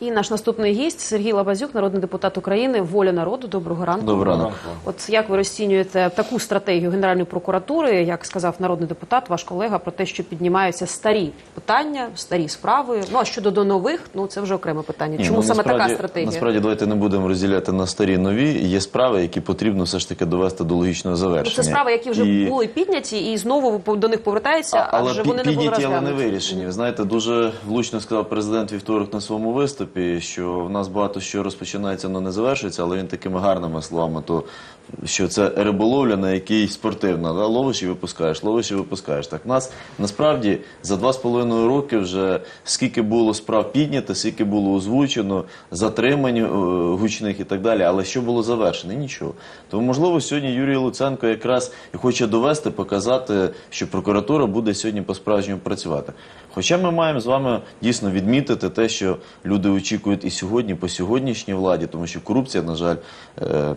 І наш наступний гість Сергій Лабазюк, народний депутат України, воля народу. Доброго ранку. Доброго ранку. От як ви розцінюєте таку стратегію Генеральної прокуратури, як сказав народний депутат, ваш колега, про те, що піднімаються старі питання, старі справи. Ну а щодо до нових, ну це вже окреме питання. Ні, Чому ну, саме така стратегія? Насправді давайте не будемо розділяти на старі нові. Є справи, які потрібно все ж таки довести до логічного Ну, завершення. це справи, які вже І- були підняті, і знову до них повертаєтеся, А, але адже пі- вони не були але не вирішені. Ви знаєте, дуже влучно сказав президент вівторок на своєму виступі, що в нас багато що розпочинається, але не завершується, але він такими гарними словами, то що це риболовля, на якій спортивна. Да? Ловиш і випускаєш, ловиш і випускаєш. Так нас насправді за два з половиною роки вже скільки було справ піднято, скільки було озвучено, затримань е, гучних і так далі. Але що було завершено? Нічого. Тому можливо сьогодні Юрій Луценко якраз і хоче довести, показати, що прокуратура буде сьогодні по-справжньому працювати. Хоча ми маємо з вами дійсно відмітити те, що люди очікують і сьогодні, по сьогоднішній владі, тому що корупція, на жаль, е,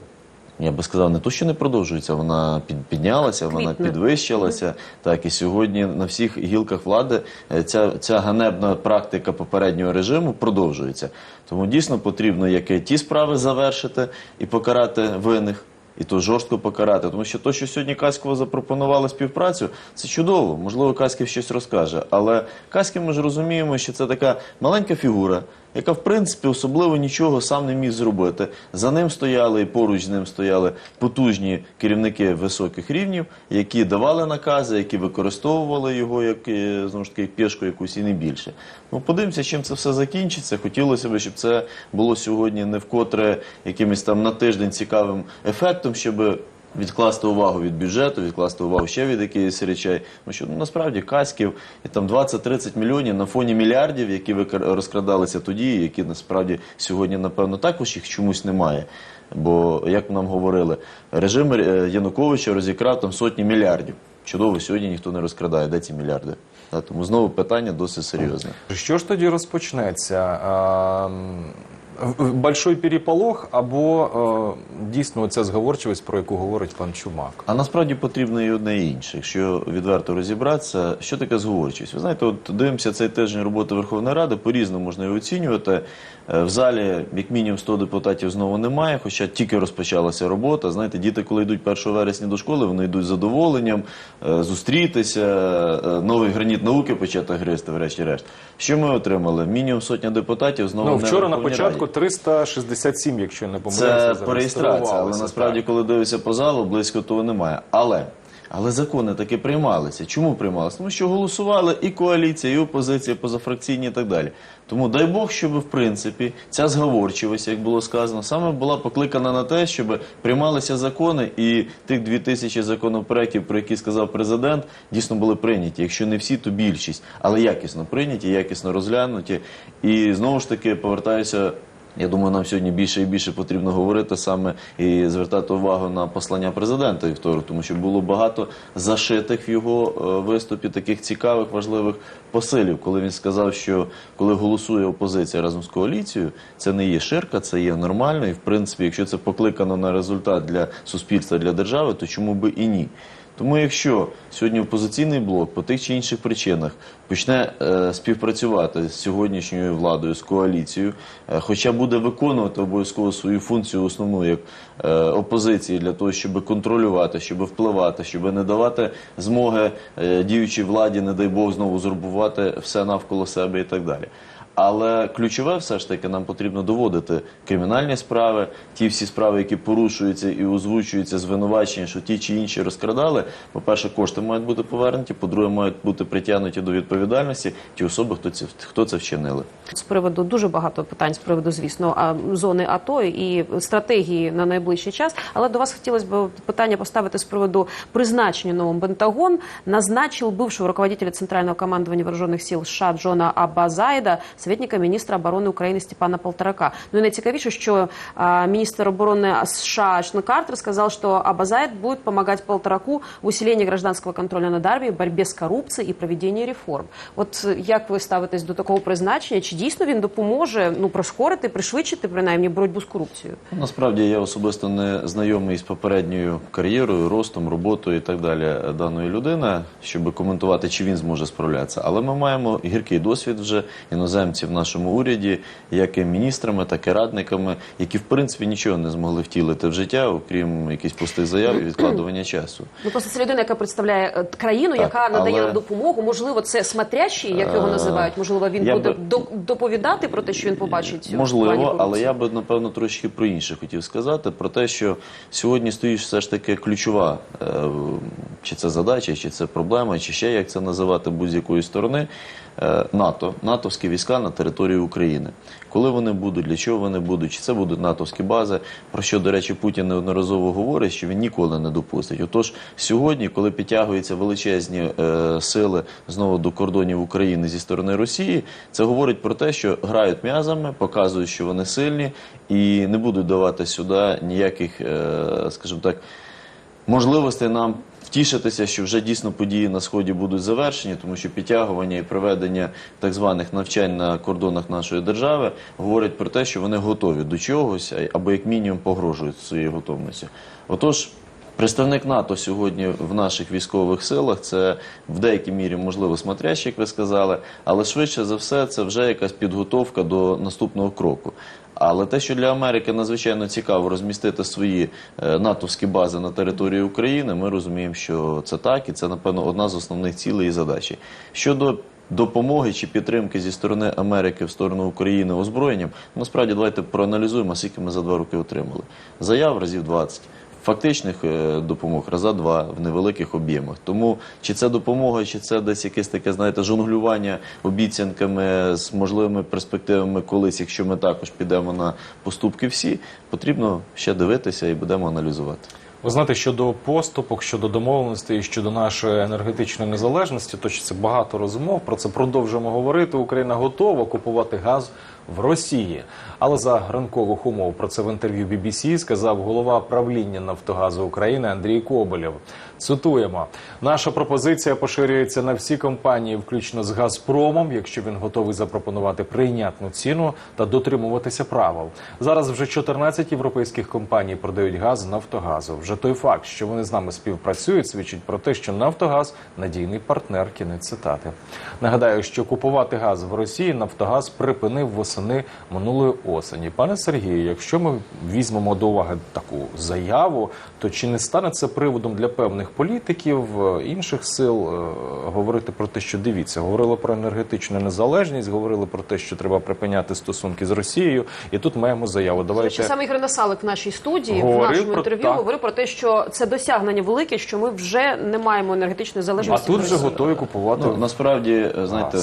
я би сказав, не то, що не продовжується, вона під, піднялася, вона підвищилася. Так, і сьогодні на всіх гілках влади е, ця, ця ганебна практика попереднього режиму продовжується. Тому дійсно потрібно як і ті справи завершити і покарати винних. І то жорстко покарати, тому що то, що сьогодні Каськова запропонувала співпрацю, це чудово. Можливо, Каськів щось розкаже. Але Каськів ми ж розуміємо, що це така маленька фігура, яка в принципі особливо нічого сам не міг зробити. За ним стояли і поруч з ним стояли потужні керівники високих рівнів, які давали накази, які використовували його як е, знову ж таки пішку якусь і не більше. Ну подивимося, чим це все закінчиться. Хотілося б, щоб це було сьогодні не вкотре якимось там на тиждень цікавим ефектом, щоб відкласти увагу від бюджету, відкласти увагу ще від якихось речей. Тому що ну, насправді каськів і там 20-30 мільйонів на фоні мільярдів, які розкрадалися тоді, які насправді сьогодні, напевно, також їх чомусь немає. Бо, як нам говорили, режим е, Януковича розікрав там сотні мільярдів. Чудово, сьогодні ніхто не розкрадає. Де ці мільярди? Тому знову питання досить серйозне. Що ж тоді розпочнеться? Большой переполох або е, дійсно ця зговорчивість, про яку говорить пан Чумак? А насправді потрібно і одне і інше. Якщо відверто розібратися, що таке зговорчість? Ви знаєте, от дивимося цей тиждень роботи Верховної Ради, по-різному можна його оцінювати. Е, В залі як мінімум 100 депутатів знову немає, хоча тільки розпочалася робота. Знаєте, діти, коли йдуть 1 вересня до школи, вони йдуть з задоволенням, е, зустрітися, е, новий граніт науки почати гризти, врешті-решт. Що ми отримали? Мінімум сотня депутатів знову Ну, вчора на початку Раді. 367, якщо я не помиляюся, Це по реєстрації, але насправді, так. коли дивишся по залу, близько того немає. Але. Але закони таки приймалися. Чому приймалися? Тому що голосували і коаліція, і опозиція, і позафракційні і так далі. Тому дай Бог, щоб в принципі ця зговорчивість, як було сказано, саме була покликана на те, щоб приймалися закони, і тих дві тисячі законопроєктів, про які сказав президент, дійсно були прийняті. Якщо не всі, то більшість, але якісно прийняті, якісно розглянуті. І знову ж таки повертаюся. Я думаю, нам сьогодні більше і більше потрібно говорити саме і звертати увагу на послання президента вівторок, тому що було багато зашитих в його е, виступі таких цікавих, важливих посилів, коли він сказав, що коли голосує опозиція разом з коаліцією, це не є ширка, це є нормально, і в принципі, якщо це покликано на результат для суспільства, для держави, то чому би і ні? Тому якщо сьогодні опозиційний блок по тих чи інших причинах почне е, співпрацювати з сьогоднішньою владою, з коаліцією, е, хоча буде виконувати обов'язково свою функцію основну як е, опозиції для того, щоб контролювати, щоб впливати, щоб не давати змоги е, діючій владі, не дай Бог, знову зробувати все навколо себе і так далі. Але ключове все ж таки нам потрібно доводити кримінальні справи, ті всі справи, які порушуються і озвучуються звинувачення, що ті чи інші розкрадали. По-перше, кошти мають бути повернуті, по-друге, мають бути притягнуті до відповідальності ті особи, хто це хто це вчинили. з приводу дуже багато питань з приводу, звісно, зони АТО і стратегії на найближчий час. Але до вас хотілося б питання поставити з приводу призначення новим Пентагон назначил бывшего руководителя Центрального командования вооруженных сил США Джона Абазайда советника міністра оборони України Степана Полторака. Ну і найцікавіше, що міністр оборони США Ашн Картер сказал, что Абазайд будет помогать Полтораку в усилении гражданского контроля над армией, борьбе с коррупцией і проведении реформ. От як ви ставитесь до такого призначення? Чи дійсно він допоможе ну пришкорити, пришвидшити принаймні боротьбу з корупцією? Насправді я особисто не знайомий з попередньою кар'єрою, ростом, роботою і так далі даної людини, щоб коментувати, чи він зможе справлятися. Але ми маємо гіркий досвід вже іноземці. Іноземці в нашому уряді, як і міністрами, так і радниками, які в принципі нічого не змогли втілити в життя, окрім якихось пустих заяв і відкладування часу. Ну просто це людина, яка представляє е, країну, Так, яка надає але- нам допомогу. Можливо, це смотрящий, як його називають. Можливо, він я буде би- до- доповідати про те, що він побачить. Можливо, але я би напевно трошки про інше хотів сказати: про те, що сьогодні стоїть все ж таки ключова, е, чи це задача, чи це проблема, чи ще як це називати будь-якої сторони. е, НАТО, натовські війська на території України. Коли вони будуть, для чого вони будуть, чи це будуть натовські бази, про що, до речі, Путін неодноразово говорить, що він ніколи не допустить. Отож, сьогодні, коли підтягуються величезні е, сили знову до кордонів України зі сторони Росії, це говорить про те, що грають м'язами, показують, що вони сильні, і не будуть давати сюди ніяких, е, скажімо так, можливостей нам втішитися, що вже дійсно події на сході будуть завершені, тому що підтягування і проведення так званих навчань на кордонах нашої держави говорять про те, що вони готові до чогось або як мінімум погрожують своєю готовністю. Отож. Представник НАТО сьогодні в наших військових силах це в деякій мірі можливо смотрящий, як ви сказали, але швидше за все це вже якась підготовка до наступного кроку. Але те, що для Америки надзвичайно цікаво розмістити свої е, натовські бази на території України, ми розуміємо, що це так, і це напевно одна з основних цілей і задачі Щодо допомоги чи підтримки зі сторони Америки в сторону України озброєнням, насправді давайте проаналізуємо, скільки ми за два роки отримали. Заяв разів 20. Фактичних е, допомог раза два в невеликих об'ємах. Тому чи це допомога, чи це десь якесь таке, знаєте, жонглювання обіцянками з можливими перспективами колись, якщо ми також підемо на поступки всі, потрібно ще дивитися і будемо аналізувати. Ви знаєте, щодо поступок, щодо домовленостей, щодо нашої енергетичної незалежності, точиться багато розмов. Про це продовжуємо говорити. Україна готова купувати газ в Росії. Але за ранкових умов про це в інтерв'ю BBC сказав голова правління Нафтогазу України Андрій Коболєв. Цитуємо: наша пропозиція поширюється на всі компанії, включно з Газпромом, якщо він готовий запропонувати прийнятну ціну та дотримуватися правил. Зараз вже 14 європейських компаній продають газ Нафтогазу. Вже той факт, що вони з нами співпрацюють, свідчить про те, що Нафтогаз надійний партнер. Кінець цитати. Нагадаю, що купувати газ в Росії Нафтогаз припинив восени минулої осені. Пане Сергію, якщо ми візьмемо до уваги таку заяву, то чи не стане це приводом для певних політиків е, інших сил е, говорити про те, що дивіться, говорили про енергетичну незалежність, говорили про те, що треба припиняти стосунки з Росією, і тут маємо заяву. Давайте саме Ігор Насалик в нашій студії в нашому про- інтерв'ю так. говорив про те, що це досягнення велике, що ми вже не маємо енергетичної а тут вже готові купувати. Ну, насправді, е, знаєте.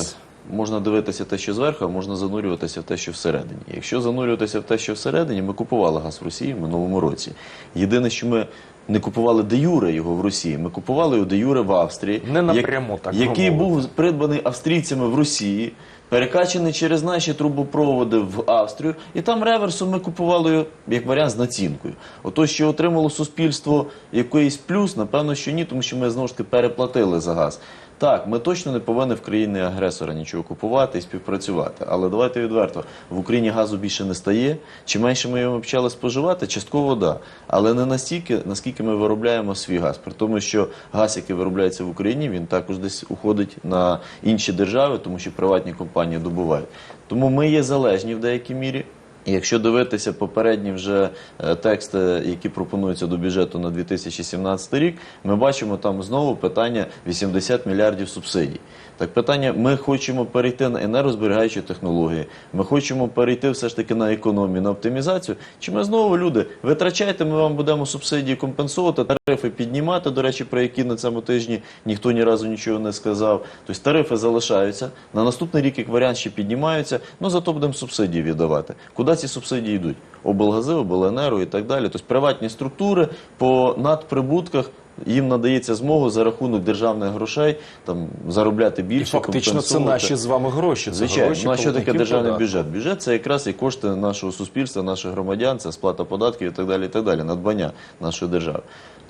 Можна дивитися те, що зверху, а можна занурюватися в те, що всередині. Якщо занурюватися в те, що всередині, ми купували газ в Росії в минулому році. Єдине, що ми не купували де юре його в Росії, ми купували його де юре в Австрії, Не напряму, так який мовити. був придбаний австрійцями в Росії. Перекачаний через наші трубопроводи в Австрію, і там реверсом ми купували його, як варіант з націнкою. Ото, що отримало суспільство якийсь плюс, напевно, що ні, тому що ми знову ж таки переплатили за газ. Так, ми точно не повинні в країни агресора нічого купувати і співпрацювати. Але давайте відверто, в Україні газу більше не стає. Чи менше ми його почали споживати? Частково да. Але не настільки, наскільки ми виробляємо свій газ. При тому, що газ, який виробляється в Україні, він також десь уходить на інші держави, тому що приватні компанії добувають. Тому ми є залежні в деякій мірі. Якщо дивитися попередні вже е, тексти, які пропонуються до бюджету на 2017 рік, ми бачимо там знову питання 80 мільярдів субсидій. Так питання: ми хочемо перейти на енергозберігаючі технології, ми хочемо перейти все ж таки на економію, на оптимізацію. Чи ми знову люди витрачайте, ми вам будемо субсидії компенсувати, тарифи піднімати, до речі, про які на цьому тижні ніхто ні разу нічого не сказав. Тобто тарифи залишаються. На наступний рік як варіант ще піднімаються, ну зато будемо субсидії віддавати. Куди ці субсидії йдуть? Облгази, обленерго і так далі. Тобто приватні структури по надприбутках. Їм надається змогу за рахунок державних грошей там заробляти І більше. фактично це наші з вами гроші. Це Звичайно, гроші ну а що таке державний податків. бюджет? Бюджет це якраз і кошти нашого суспільства, наших громадян, це сплата податків і так далі, і так далі, надбання нашої держави.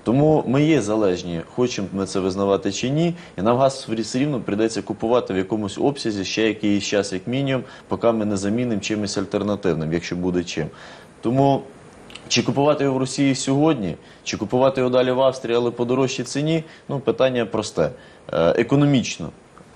Тому ми є залежні, хочемо ми це визнавати чи ні, і нам газ все рівно прийдеться купувати в якомусь обсязі ще якийсь час, як мінімум, поки ми не замінимо чимось альтернативним, якщо буде чим. Тому чи купувати його в Росії сьогодні, чи купувати його далі в Австрії, але по дорожчій ціні, ну питання просте. Е, економічно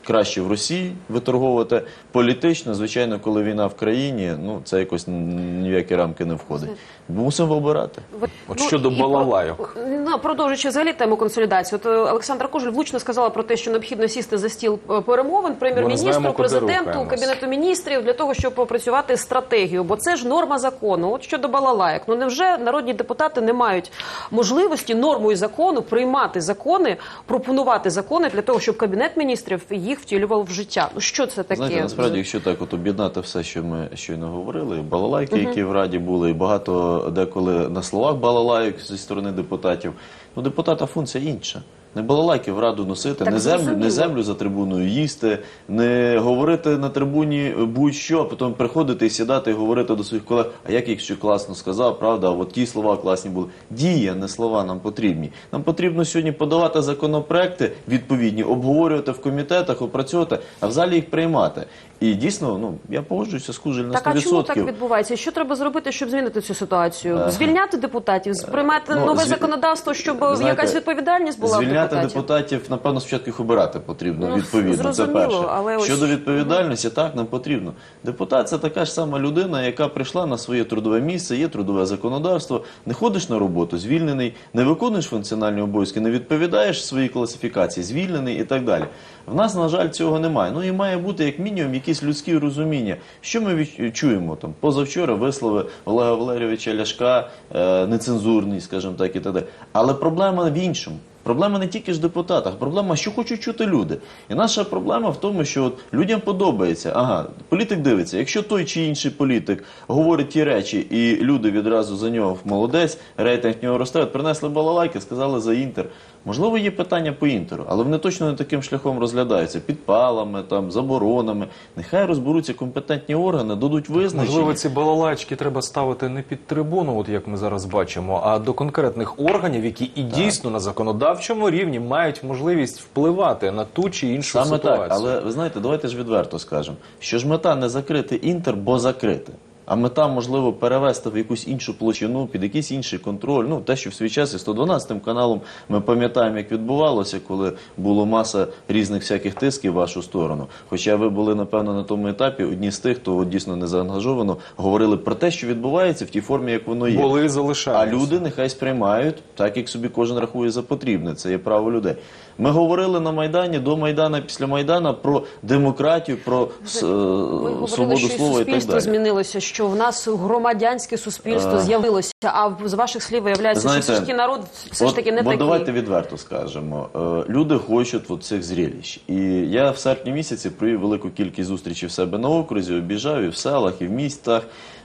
краще в Росії виторговувати. Політично, звичайно, коли війна в країні, ну це якось ні в які рамки не входить. Мусимо вибирати. Ви- От щодо і про- балалайок. Ну, продовжуючи взагалі тему консолідації, от е, Олександра Кужель влучно сказала про те, що необхідно сісти за стіл е, перемовин прем'єр-міністру, президенту, кабінету міністрів для того, щоб попрацювати стратегію. Бо це ж норма закону. От щодо балалайок, ну невже народні депутати не мають можливості нормою закону приймати закони, пропонувати закони для того, щоб кабінет міністрів їх втілював в життя? Ну що це таке? Знаєте, насправді, якщо так от об'єднати все, що ми щойно говорили, балалайки, які в Раді були, і багато деколи на словах балалайок зі сторони депутатів, ну депутата функція інша. Не балалайки в раду носити, Так не землю, не землю за трибуною їсти, не говорити на трибуні будь-що, а потім приходити і сідати і говорити до своїх колег, а як якщо класно сказав, правда, а от ті слова класні були. Дія, не слова нам потрібні. Нам потрібно сьогодні подавати законопроекти відповідні, обговорювати в комітетах, опрацьовувати, а в залі їх приймати. І дійсно, ну я погоджуюся з Кужель на 100%. Так, а чому так відбувається? Що треба зробити, щоб змінити цю ситуацію? Звільняти депутатів, приймати ну, нове зві- законодавство, щоб Знаєте, якась відповідальність була в Звільняти депутатів? депутатів, напевно, спочатку їх обирати потрібно Ну, відповідно. це перше. але ось- Щодо відповідальності, так нам потрібно. Депутат це така ж сама людина, яка прийшла на своє трудове місце, є трудове законодавство. Не ходиш на роботу, звільнений, не виконуєш функціональні обов'язки, не відповідаєш своїй класифікації, звільнений і так далі. В нас, на жаль, цього немає. Ну і має бути як мінімум якісь людські розуміння. Що ми чуємо там позавчора вислови Олега Валерійовича Ляшка, е, нецензурні, скажімо так, і так далі. Але проблема в іншому. Проблема не тільки ж в депутатах, проблема, що хочуть чути люди. І наша проблема в тому, що от людям подобається. Ага, політик дивиться, якщо той чи інший політик говорить ті речі, і люди відразу за нього молодець, рейтинг нього росте, от принесли балалайки, сказали за інтер. Можливо, є питання по інтеру, але вони точно не таким шляхом розглядаються підпалами, там заборонами. Нехай розберуться компетентні органи, дадуть визначення. Можливо, ці балалайчики треба ставити не під трибуну, от як ми зараз бачимо, а до конкретних органів, які і дійсно на законодавчому рівні мають можливість впливати на ту чи іншу Саме ситуацію. так, але ви знаєте, давайте ж відверто скажемо, що ж мета не закрити інтер, бо закрити. А мета, можливо, перевести в якусь іншу площину, під якийсь інший контроль. Ну, те, що в свій час із 112 каналом ми пам'ятаємо, як відбувалося, коли було маса різних всяких тисків в вашу сторону. Хоча ви були, напевно, на тому етапі одні з тих, хто дійсно не заангажовано, говорили про те, що відбувається в тій формі, як воно є. були і А люди нехай сприймають так, як собі кожен рахує за потрібне. Це є право людей. Ми говорили на Майдані, до Майдана, після Майдана про демократію, про е, говорили, свободу що слова і так суспільство далі. змінилося, що в нас громадянське суспільство з'явилося. А з ваших слів виявляється, Знаєте, що сільський народ все ж таки не бо такий. давайте відверто скажемо. Е, Люди хочуть от цих зріліщ. І я в серпні місяці провів велику кількість зустрічей в себе на окрузі, обіжав і в селах, і в містах.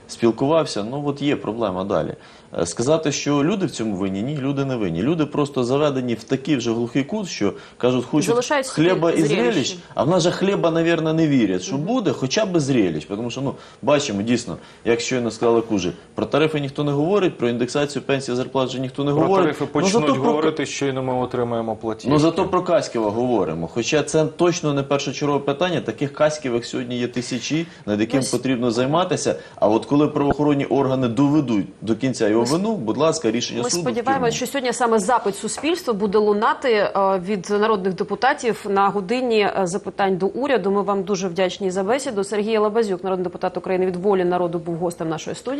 Спілкувався, ну от є проблема далі. Сказати, що люди в цьому винні, ні, люди не винні. Люди просто заведені в такий вже глухий кут, що кажуть, хочуть хліба і зрелищ, а в нас же хліба, навірно, не вірять, що буде хоча б зрелищ. Тому що, ну, бачимо, дійсно, як щойно сказала Кужи, про тарифи ніхто не говорить, про індексацію пенсій, зарплат вже ніхто не Про говорить. тарифи Ну, почнуть зато про- говорити, щойно ми отримаємо платіжки. Ну зато про Каськіва говоримо. Хоча це точно не першочергове питання. Таких Каськівих сьогодні є тисячі, над яким Ось. потрібно займатися. А от коли правоохоронні органи доведуть до кінця його вину, будь ласка, рішення Ми суду. Ми сподіваємося, що сьогодні саме запит суспільства буде лунати е, від народних депутатів на годині е, запитань до уряду. Ми вам дуже вдячні за бесіду. Сергій Лабазюк, народний депутат України від волі народу, був гостем нашої студії.